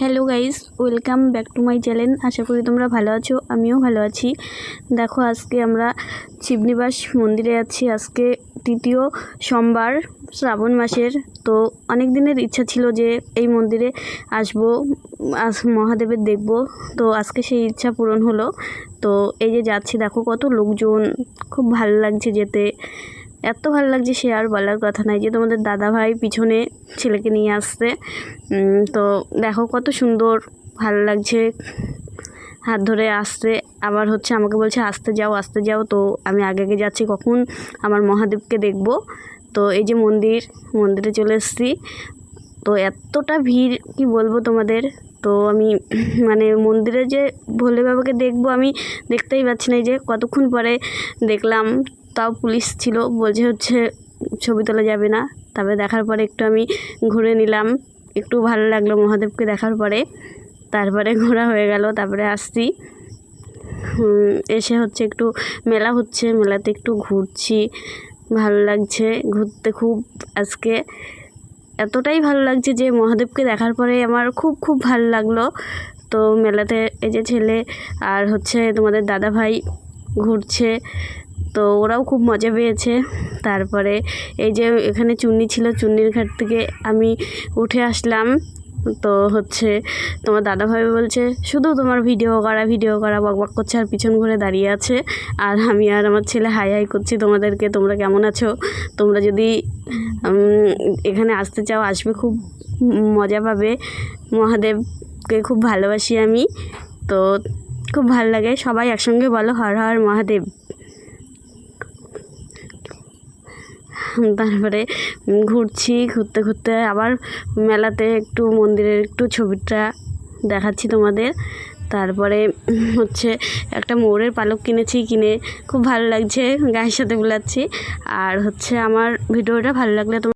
Hello guys welcome back to my channel আশা করি তোমরা ভালো আছো, আমিও ভালো আছি। দেখো, আজকে আমরা শিবনিবাস মন্দিরে যাচ্ছি আজকে তৃতীয় সোমবার, শ্রাবণ মাসের। তো অনেক দিনের ইচ্ছা ছিল যে এই মন্দিরে আসব, আস, মহাদেবের দেখব। তো আজকে সেই ইচ্ছা পূরণ হলো। তো এই যে যাচ্ছি, দেখো কত লোকজন। খুব ভালো লাগছে যেতে। এত ভালো লাগছে সে আর বলার কথা নাই যে তোমাদের দাদা ভাই পিছনে ছেলেকে নিয়ে আসছে। তো দেখো কত সুন্দর ভালো লাগছে। হাত ধরে আসতে আবার হচ্ছে আমাকে বলছে, আসতে যাও আসতে যাও। তো আমি আগে আগে যাচ্ছি, কখন আমার মহাদেবকে দেখব। তো এই যে মন্দির, মন্দিরে চলে এসেছি। তো এতটা ভিড়, কি বলব তোমাদের? তো আমি মানে মন্দিরে যে ভোলে বাবাকে দেখব আমি দেখতেই পাচ্ছি না যে কতক্ষণ পরে দেখলাম। তাও পুলিশ ছিল, বলছে হচ্ছে ছবি তোলা যাবে না। তবে দেখার পরে একটু আমি ঘুরে নিলাম। একটু ভালো লাগল মহাদেবকে দেখার পরে। তারপরে ঘোরা হয়ে গেল, তারপরে আসছি। এসে হচ্ছে একটু মেলা হচ্ছে, মেলাতে একটু ঘুরছি। ভালো লাগছে ঘুরতে খুব আজকে। এতটাই ভালো লাগছে যে মহাদেবকে দেখার পরে আমার খুব খুব ভালো লাগল। তো মেলাতে এই যে ছেলে আর হচ্ছে তোমাদের দাদা ভাই ঘুরছে। তো ওরাও খুব মজা পেয়েছে। তারপরে এই যে এখানে চুন্নি ছিল, চুন্নির ঘাট থেকে আমি উঠে আসলাম। তো হচ্ছে তোমার দাদাভাই বলছে, শুধু তোমার ভিডিও করা ভিডিও করা, বক বক করছে আর পিছন ঘুরে দাঁড়িয়ে আছে। আর আমি আর আমার ছেলে হাই হাই করছি তোমাদেরকে, তোমরা কেমন আছো? তোমরা যদি এখানে আসতে চাও, আসবে, খুব মজা পাবে। মহাদেবকে খুব ভালোবাসি আমি। তো খুব ভালো লাগে। সবাই একসঙ্গে বলো, হর হর মহাদেব। তারপরে ঘুরছি, ঘুরতে ঘুরতে আবার মেলাতে একটু মন্দিরের একটু ছবিটা দেখাচ্ছি তোমাদের। তারপরে হচ্ছে একটা ময়ূরের পালক কিনেছি, কিনে খুব ভালো লাগছে, গায়ের সাথে বোলাচ্ছি। আর হচ্ছে আমার ভিডিওটা ভালো লাগলে তোমরা